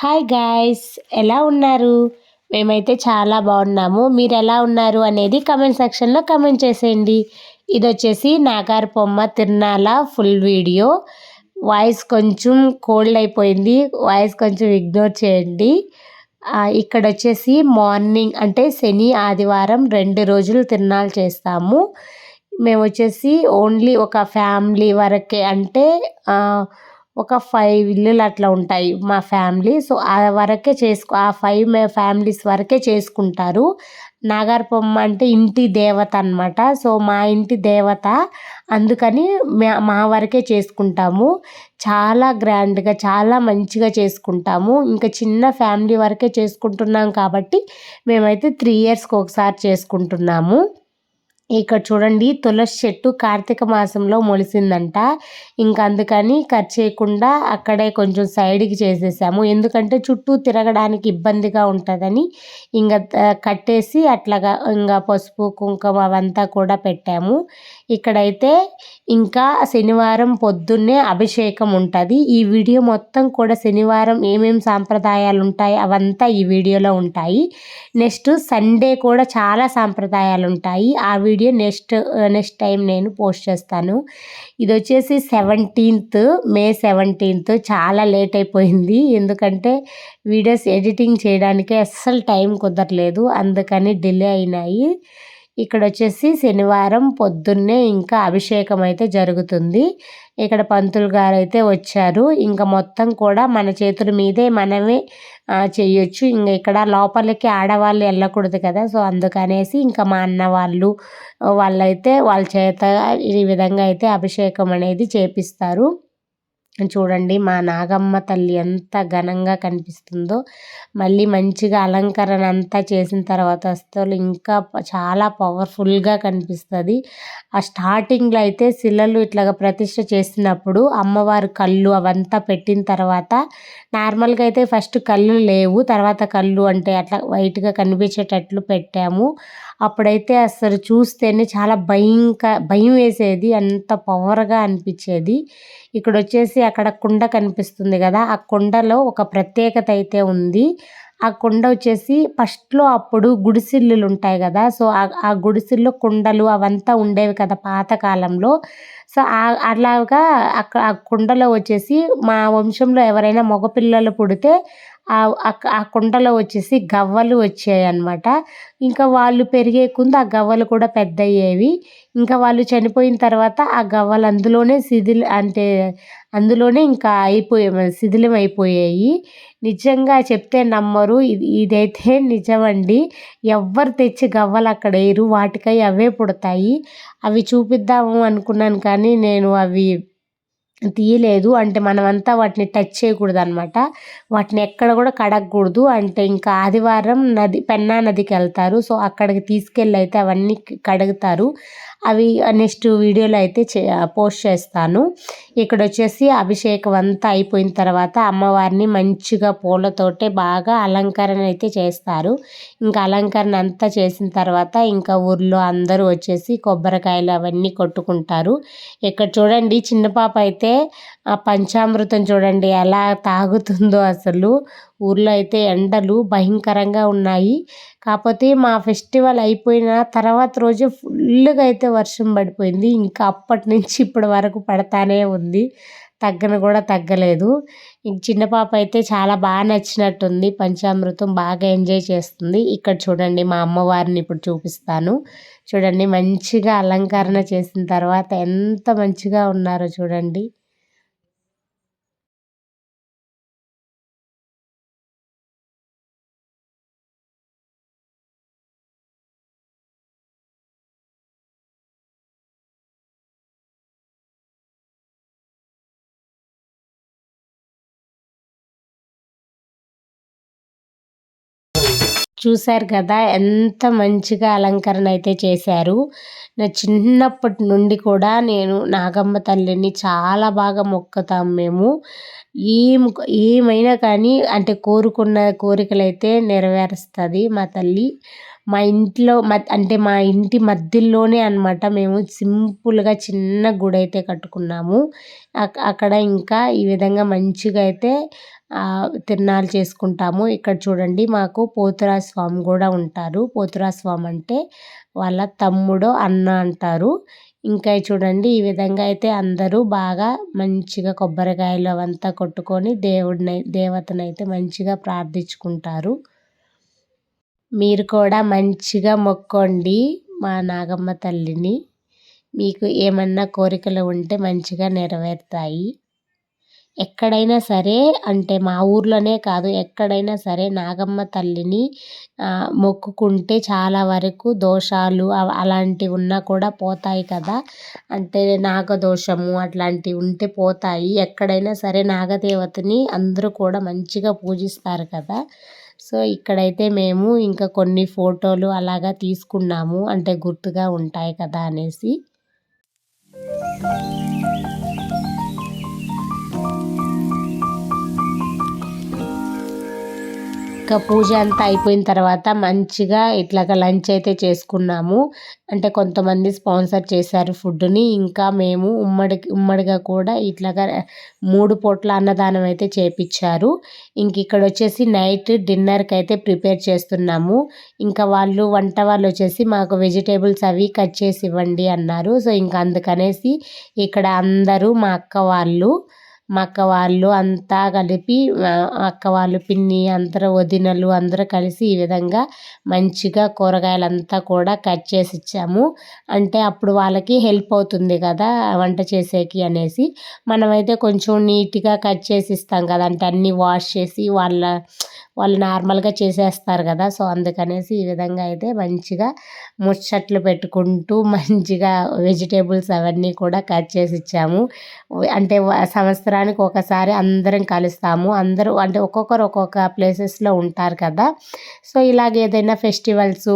Hi guys ఎలా ఉన్నారు? మేమైతే చాలా బాగున్నాము. మీరు ఎలా ఉన్నారు అనేది కమెంట్ సెక్షన్లో కమెంట్ చేసేయండి. ఇది వచ్చేసి నాగార్ పొమ్మ తిరునాల ఫుల్ వీడియో వాయిస్ కొంచెం కోల్డ్ అయిపోయింది. వాయిస్ కొంచెం ఇగ్నోర్ చేయండి. ఇక్కడ వచ్చేసి మార్నింగ్ అంటే శని ఆదివారం రెండు రోజులు తిరునాలు చేస్తాము. మేము వచ్చేసి ఓన్లీ ఒక ఫ్యామిలీ వరకే అంటే ఒక ఫైవ్ ఇల్లులు అట్లా ఉంటాయి మా ఫ్యామిలీ సో ఆ వరకే చేసుకో ఆ ఫైవ్ ఫ్యామిలీస్ వరకే చేసుకుంటారు. నాగార్పొమ్మ అంటే ఇంటి దేవత అనమాట సో మా ఇంటి దేవత అందుకని మా వరకే చేసుకుంటాము. చాలా గ్రాండ్గా చాలా మంచిగా చేసుకుంటాము. ఇంకా చిన్న ఫ్యామిలీ వరకే చేసుకుంటున్నాం కాబట్టి మేమైతే త్రీ ఇయర్స్కి ఒకసారి చేసుకుంటున్నాము. ఇక్కడ చూడండి తులసి చెట్టు కార్తీక మాసంలో మొలిసిందంట. ఇంకా అందుకని కట్ చేయకుండా అక్కడే కొంచెం సైడ్కి చేసేసాము. ఎందుకంటే చుట్టూ తిరగడానికి ఇబ్బందిగా ఉంటుందని ఇంకా కట్టేసి అట్లాగా ఇంకా పసుపు కుంకుమ అవంతా కూడా పెట్టాము. ఇక్కడైతే ఇంకా శనివారం పొద్దున్నే అభిషేకం ఉంటుంది. ఈ వీడియో మొత్తం కూడా శనివారం ఏమేమి సాంప్రదాయాలు ఉంటాయి అవంతా ఈ వీడియోలో ఉంటాయి. నెక్స్ట్ సండే కూడా చాలా సాంప్రదాయాలు ఉంటాయి. ఆ వీడియో నెక్స్ట్ నెక్స్ట్ టైం నేను పోస్ట్ చేస్తాను. ఇది వచ్చేసి సెవెంటీన్త్ మే సెవెంటీన్త్. చాలా లేట్ అయిపోయింది. ఎందుకంటే వీడియోస్ ఎడిటింగ్ చేయడానికి అస్సలు టైం కుదరలేదు. అందుకని డిలే అయినాయి. ఇక్కడ వచ్చేసి శనివారం పొద్దున్నే ఇంకా అభిషేకం అయితే జరుగుతుంది. ఇక్కడ పంతులు గారు అయితే వచ్చారు. ఇంకా మొత్తం కూడా మన చేతుల మీదే మనమే చేయొచ్చు ఇంకా ఇక్కడ లోపలికి ఆడవాళ్ళు వెళ్ళకూడదు కదా. సో అందుకనేసి ఇంకా మా అన్న వాళ్ళు వాళ్ళైతే వాళ్ళ చేత ఈ విధంగా అయితే అభిషేకం అనేది చేపిస్తారు. చూడండి మా నాగమ్మ తల్లి ఎంత ఘనంగా కనిపిస్తుందో. మళ్ళీ మంచిగా అలంకరణ అంతా చేసిన తర్వాత అసలు ఇంకా చాలా పవర్ఫుల్గా కనిపిస్తుంది. ఆ స్టార్టింగ్లో అయితే శిలలు ఇట్లాగా ప్రతిష్ట చేసినప్పుడు అమ్మవారు కళ్ళు అవంతా పెట్టిన తర్వాత నార్మల్గా అయితే ఫస్ట్ కళ్ళు లేవు తర్వాత కళ్ళు అంటే అట్లా వైట్గా కనిపించేటట్లు పెట్టాము. అప్పుడైతే అసలు చూస్తేనే చాలా భయంక భయం వేసేది అంత పవర్గా అనిపించేది. ఇక్కడ వచ్చేసి అక్కడ కుండ కనిపిస్తుంది కదా ఆ కుండలో ఒక ప్రత్యేకత అయితే ఉంది. ఆ కుండ వచ్చేసి ఫస్ట్లో అప్పుడు గుడిసిల్లులు ఉంటాయి కదా సో ఆ గుడిసిల్లో కుండలు అవంతా ఉండేవి కదా పాతకాలంలో. సో అలాగా అక్కడ ఆ కుండలో వచ్చేసి మా వంశంలో ఎవరైనా మగపిల్లలు పుడితే ఆ కుండలో వచ్చేసి గవ్వలు వచ్చాయి అనమాట ఇంకా వాళ్ళు పెరిగే కొంది ఆ గవ్వలు కూడా పెద్ద అయ్యేవి ఇంకా వాళ్ళు చనిపోయిన తర్వాత ఆ గవ్వలు అందులోనే శిథిల అంటే అందులోనే ఇంకా అయిపోయే శిథిలం అయిపోయాయి. నిజంగా చెప్తే నమ్మరు. ఇది ఇదైతే నిజమండి. ఎవ్వరు తెచ్చి గవ్వలు అక్కడ వేయరు వాటికై అవే పుడతాయి. అవి చూపిద్దాము అనుకున్నాను కానీ నేను అవి తీయలేదు. అంటే మనమంతా వాటిని టచ్ చేయకూడదు అనమాట వాటిని ఎక్కడ కూడా కడగకూడదు. అంటే ఇంకా ఆదివారం నది పెన్నా నదికి వెళ్తారు. సో అక్కడికి తీసుకెళ్ళి అయితే అవన్నీ కడుగుతారు. అవి నెక్స్ట్ వీడియోలో అయితే చే పోస్ట్ చేస్తాను. ఇక్కడ వచ్చేసి అభిషేకం అంతా అయిపోయిన తర్వాత అమ్మవారిని మంచిగా పూలతోటే బాగా అలంకరణ అయితే చేస్తారు. ఇంకా అలంకరణ అంతా చేసిన తర్వాత ఇంకా ఊర్లో అందరూ వచ్చేసి కొబ్బరికాయలు అవన్నీ కొట్టుకుంటారు. ఇక్కడ చూడండి చిన్న పాప అయితే ఆ పంచామృతం చూడండి ఎలా తాగుతుందో అసలు. ఊర్లో అయితే ఎండలు భయంకరంగా ఉన్నాయి. కాకపోతే మా ఫెస్టివల్ అయిపోయిన తర్వాత రోజు ఫుల్గా అయితే వర్షం పడిపోయింది. ఇంకా అప్పటి నుంచి ఇప్పటి వరకు పడతానే ఉంది. తగ్గను కూడా తగ్గలేదు. ఇంక చిన్న పాప అయితే చాలా బాగా నచ్చినట్టుంది. పంచామృతం బాగా ఎంజాయ్ చేస్తుంది. ఇక్కడ చూడండి మా అమ్మవారిని ఇప్పుడు చూపిస్తాను. చూడండి మంచిగా అలంకరణ చేసిన తర్వాత ఎంత మంచిగా ఉన్నారో చూడండి. చూశారు కదా ఎంత మంచిగా అలంకరణ అయితే చేశారు. నా చిన్నప్పటి నుండి కూడా నేను నాగమ్మ తల్లిని చాలా బాగా మొక్కుతాం మేము. ఏం ఏమైనా కానీ అంటే కోరుకున్న కోరికలు అయితే నెరవేరుస్తుంది మా తల్లి. మా ఇంట్లో అంటే మా ఇంటి మధ్యలోనే అనమాట మేము సింపుల్గా చిన్న గుడి అయితే కట్టుకున్నాము అక్కడ ఇంకా ఈ విధంగా మంచిగా అయితే తిరణాలు చేసుకుంటాము. ఇక్కడ చూడండి మాకు పోతురా స్వామి కూడా ఉంటారు. పోతురా స్వామి అంటే వాళ్ళ తమ్ముడు అన్న అంటారు. ఇంకా చూడండి ఈ విధంగా అయితే అందరూ బాగా మంచిగా కొబ్బరికాయలు అవంతా కొట్టుకొని దేవుడిని దేవతను అయితే మంచిగా ప్రార్థించుకుంటారు. మీరు కూడా మంచిగా మొక్కండి మా నాగమ్మ తల్లిని. మీకు ఏమన్నా కోరికలు ఉంటే మంచిగా నెరవేరుతాయి. ఎక్కడైనా సరే అంటే మా ఊర్లోనే కాదు ఎక్కడైనా సరే నాగమ్మ తల్లిని మొక్కుకుంటే చాలా వరకు దోషాలు అలాంటివి ఉన్నా కూడా పోతాయి కదా. అంటే నాగదోషము అట్లాంటివి ఉంటే పోతాయి. ఎక్కడైనా సరే నాగదేవతని అందరూ కూడా మంచిగా పూజిస్తారు కదా. సో ఇక్కడైతే మేము ఇంకా కొన్ని ఫోటోలు అలాగా తీసుకున్నాము. అంటే గుర్తుగా ఉంటాయి కదా అనేసి. ఇంకా పూజ అంతా అయిపోయిన తర్వాత మంచిగా ఇట్లాగా లంచ్ అయితే చేసుకున్నాము. అంటే కొంతమంది స్పాన్సర్ చేశారు ఫుడ్ని. ఇంకా మేము ఉమ్మడి ఉమ్మడిగా కూడా ఇట్లాగా మూడు పూట్ల అన్నదానం అయితే చేపించారు ఇంక ఇక్కడ వచ్చేసి నైట్ డిన్నర్కి అయితే ప్రిపేర్ చేస్తున్నాము. ఇంకా వాళ్ళు వంట వాళ్ళు వచ్చేసి మాకు వెజిటేబుల్స్ అవి కట్ చేసి ఇవ్వండి అన్నారు. సో ఇంకా అందుకనేసి ఇక్కడ అందరూ మా అక్క వాళ్ళు మా అక్క వాళ్ళు అంతా కలిపి అక్క వాళ్ళు పిన్ని అందరూ వదినలు అందరూ కలిసి ఈ విధంగా మంచిగా కూరగాయలంతా కూడా కట్ చేసి ఇచ్చాము. అంటే అప్పుడు వాళ్ళకి హెల్ప్ అవుతుంది కదా వంట చేసేకి అనేసి. మనమైతే కొంచెం నీట్గా కట్ చేసి ఇస్తాం కదా. అంటే అన్నీ వాష్ చేసి వాళ్ళ వాళ్ళు నార్మల్గా చేసేస్తారు కదా! సో అందుకనేసి ఈ విధంగా అయితే మంచిగా ముచ్చట్లు పెట్టుకుంటూ మంచిగా వెజిటేబుల్స్ అవన్నీ కూడా కట్ చేసి ఇచ్చాము. అంటే సంవత్సరానికి ఒకసారి అందరం కలుస్తాము. అందరూ అంటే ఒక్కొక్కరు ఒక్కొక్క ప్లేసెస్లో ఉంటారు కదా! సో ఇలాగ ఏదైనా ఫెస్టివల్స్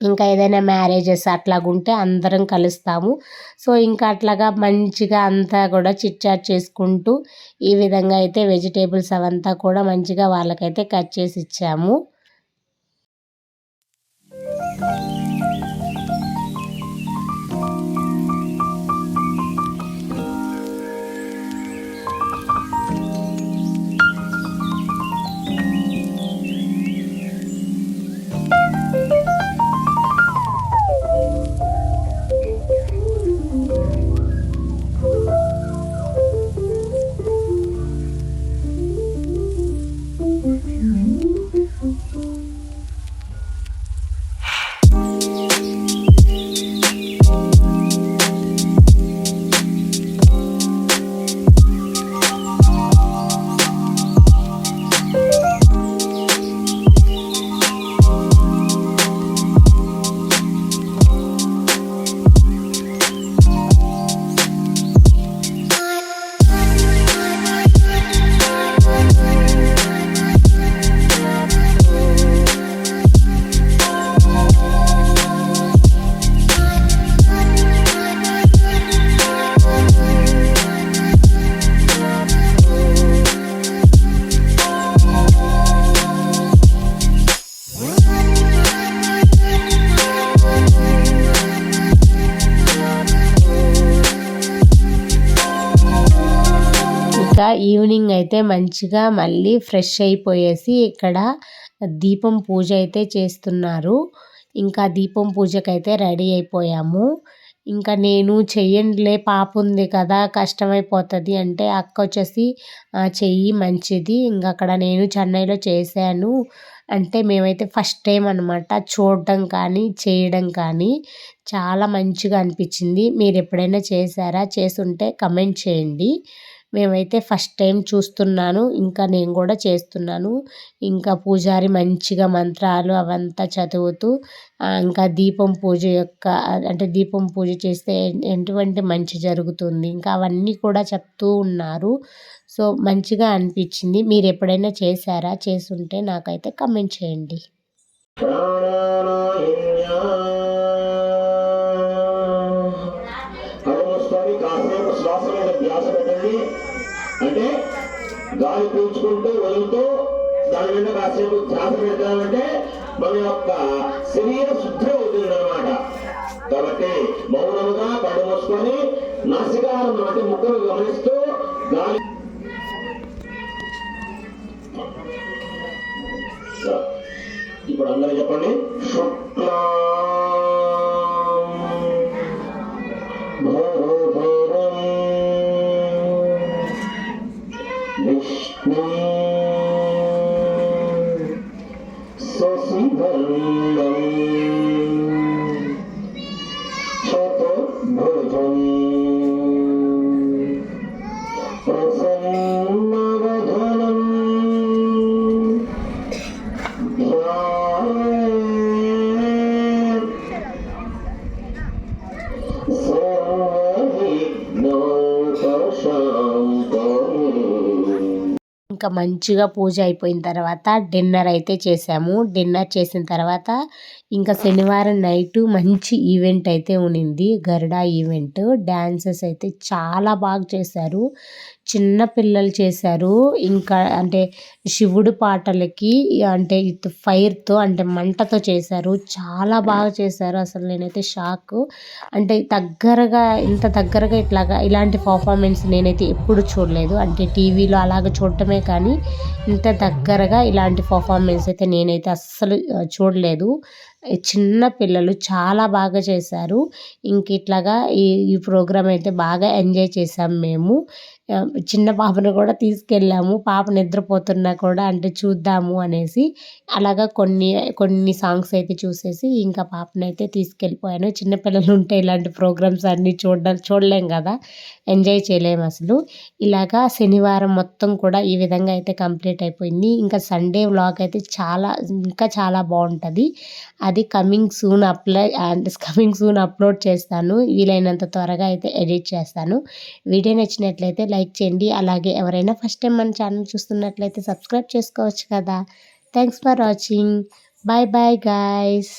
ఇంకా ఏదైనా మ్యారేజెస్ అట్లాగుంటే అందరం కలుస్తాము. సో ఇంకా అట్లాగా మంచిగా అంతా కూడా చిట్చాట్ చేసుకుంటూ ఈ విధంగా అయితే వెజిటేబుల్స్ అవంతా కూడా మంచిగా వాళ్ళకైతే కట్ చేసి ఇచ్చాము ఈవినింగ్ అయితే మంచిగా మళ్ళీ ఫ్రెష్ అయిపోయేసి ఇక్కడ దీపం పూజ అయితే చేస్తున్నారు. ఇంకా దీపం పూజకైతే రెడీ అయిపోయాము. ఇంకా నేను చెయ్యండిలే పాప ఉంది కదా కష్టమైపోతుంది అంటే అక్క వచ్చేసి "ఆ, చెయ్యి మంచిది. ఇంకా అక్కడ నేను చెన్నైలో చేశాను. అంటే మేమైతే ఫస్ట్ టైం అనమాట చూడడం కానీ చేయడం కానీ చాలా మంచిగా అనిపించింది. మీరు ఎప్పుడైనా చేశారా? చేసుంటే కమెంట్ చేయండి. మేమైతే ఫస్ట్ టైం చూస్తున్నాను ఇంకా నేను కూడా చేస్తున్నాను. ఇంకా పూజారి మంచిగా మంత్రాలు అవంతా చదువుతూ ఇంకా దీపం పూజ యొక్క అంటే దీపం పూజ చేస్తే ఎటువంటి మంచి జరుగుతుంది ఇంకా అవన్నీ కూడా చెప్తూ ఉన్నారు. సో మంచిగా అనిపించింది. మీరు ఎప్పుడైనా చేశారా? చేసుంటే నాకైతే కమెంట్ చేయండి. ధ్యాస పెట్టండి అంటే గాలి పీల్చుకుంటూ వదులుతూ దాని మీద కాసేపు ధ్యాస పెడతామంటే మన యొక్క శరీర శుద్ధి అవుతుంది అనమాట కాబట్టి మౌనముగా కళ్ళు మూసుకొని నాసికారం అంటే ముక్కలు గమనిస్తూ గాలి ఇప్పుడు అందరూ చెప్పండి. శుక్లా ఇంకా మంచిగా పూజ అయిపోయిన తర్వాత డిన్నర్ అయితే చేసాము డిన్నర్ చేసిన తర్వాత ఇంకా శనివారం నైట్ మంచి ఈవెంట్ అయితే ఉన్నింది. గరుడా ఈవెంట్. డ్యాన్సెస్ అయితే చాలా బాగా చేశారు. చిన్న పిల్లలు చేశారు. ఇంకా అంటే శివుడు పాటలకి అంటే ఫైర్తో అంటే మంటతో చేశారు. చాలా బాగా చేశారు అసలు నేనైతే షాక్. అంటే దగ్గరగా ఇంత దగ్గరగా ఇట్లాగా ఇలాంటి పర్ఫార్మెన్స్ నేనైతే ఎప్పుడు చూడలేదు. అంటే టీవీలో అలాగ చూడటమే కానీ ఇంత దగ్గరగా ఇలాంటి పర్ఫార్మెన్స్ అయితే నేనైతే అస్సలు చూడలేదు. చిన్న పిల్లలు చాలా బాగా చేశారు. ఇంక ఇట్లాగా ఈ ఈ ప్రోగ్రామ్ అయితే బాగా ఎంజాయ్ చేసాం మేము. చిన్న పాపను కూడా తీసుకెళ్ళాము. పాప నిద్రపోతున్నా కూడా అంటే చూద్దాము అనేసి అలాగా కొన్ని కొన్ని సాంగ్స్ అయితే చూసేసి ఇంకా పాపను అయితే తీసుకెళ్ళిపోయాను చిన్నపిల్లలు ఉంటే ఇలాంటి ప్రోగ్రామ్స్ అన్నీ చూడ చూడలేం కదా. ఎంజాయ్ చేయలేము అసలు. ఇలాగా శనివారం మొత్తం కూడా ఈ విధంగా అయితే కంప్లీట్ అయిపోయింది. ఇంకా సండే వ్లాగ్ అయితే చాలా ఇంకా చాలా బాగుంటుంది. అది coming soon apply and coming soon upload చేస్తాను. వీలైనంత త్వరగా అయితే ఎడిట్ చేస్తాను. వీడియో నచ్చినట్లయితే లైక్ చేయండి. అలాగే ఎవరైనా ఫస్ట్ టైం మన ఛానల్ చూస్తున్నట్లయితే సబ్స్క్రైబ్ చేసుకోవచ్చు కదా. Thanks for watching bye bye guys